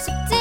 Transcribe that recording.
싶지